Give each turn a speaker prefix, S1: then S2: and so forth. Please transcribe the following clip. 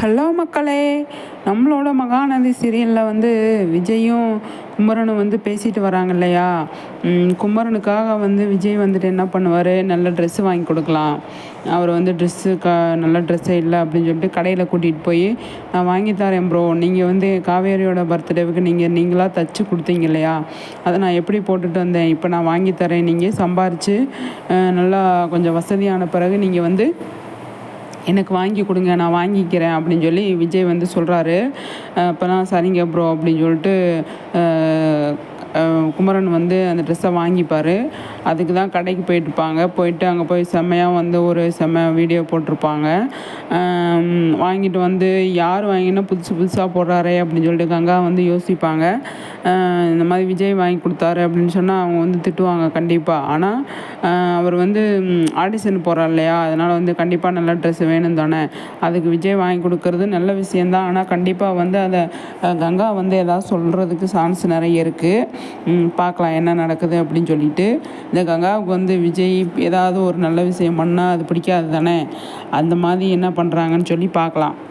S1: Hello மக்களே நம்மளோட மகாநதி சீரியலில் வந்து விஜயும் குமரனும் வந்து பேசிட்டு வராங்க இல்லையா? ம், குமரனுக்காக வந்து விஜய் வந்துட்டு என்ன பண்ணுவார்? நல்ல ட்ரெஸ்ஸு வாங்கி கொடுக்கலாம். அவர் வந்து ட்ரெஸ்ஸு க நல்ல ட்ரெஸ்ஸே இல்லை அப்படின்னு சொல்லிட்டு கடையில் கூட்டிகிட்டு போய் நான் வாங்கி தரேன் ப்ரோ நீங்கள் வந்து காவேரியோட பர்த்டேவுக்கு நீங்கள் நீங்களாக தச்சு கொடுத்தீங்க இல்லையா? அதை நான் எப்படி போட்டுட்டு வந்தேன்? இப்போ நான் வாங்கி தரேன். நீங்கள் சம்பாரித்து நல்லா கொஞ்சம் வசதியான பிறகு நீங்கள் வந்து எனக்கு வாங்கி கொடுங்க நான் வாங்கிக்கிறேன் அப்படின்னு சொல்லி விஜய் வந்து சொல்கிறாரு அப்போலாம் சரிங்க ப்ரோ அப்படின்னு சொல்லிட்டு குமரன் வந்து அந்த ட்ரெஸ்ஸை வாங்கிப்பார். அதுக்கு தான் கடைக்கு போயிட்டுருப்பாங்க. போயிட்டு அங்கே போய் செம்மையாக வந்து ஒரு செம்ம வீடியோ போட்டிருப்பாங்க. வாங்கிட்டு வந்து யார் வாங்கினா புதுசு புதுசாக போடுறாரே அப்படின்னு சொல்லிட்டு கங்கா வந்து யோசிப்பாங்க. இந்த மாதிரி விஜய் வாங்கி கொடுத்தாரு அப்படின்னு சொன்னால் அவங்க வந்து திட்டுவாங்க கண்டிப்பாக ஆனால் அவர் வந்து ஆடிஷன் போகிறார் இல்லையா? அதனால் வந்து கண்டிப்பாக நல்ல ட்ரெஸ் வேணும் தானே. அதுக்கு விஜய் வாங்கி கொடுக்கறது நல்ல விஷயந்தான் ஆனால் கண்டிப்பாக வந்து அதை கங்கா வந்து ஏதாவது சொல்கிறதுக்கு சான்ஸ் நிறைய இருக்குது பார்க்கலாம் என்ன நடக்குது அப்படின்னு சொல்லிட்டு. இந்த கங்காவுக்கு வந்து விஜய் ஏதாவது ஒரு நல்ல விஷயம் பண்ணால் அது பிடிக்காது தானே? அந்த மாதிரி என்ன பண்ணுறாங்கன்னு சொல்லி பார்க்கலாம்.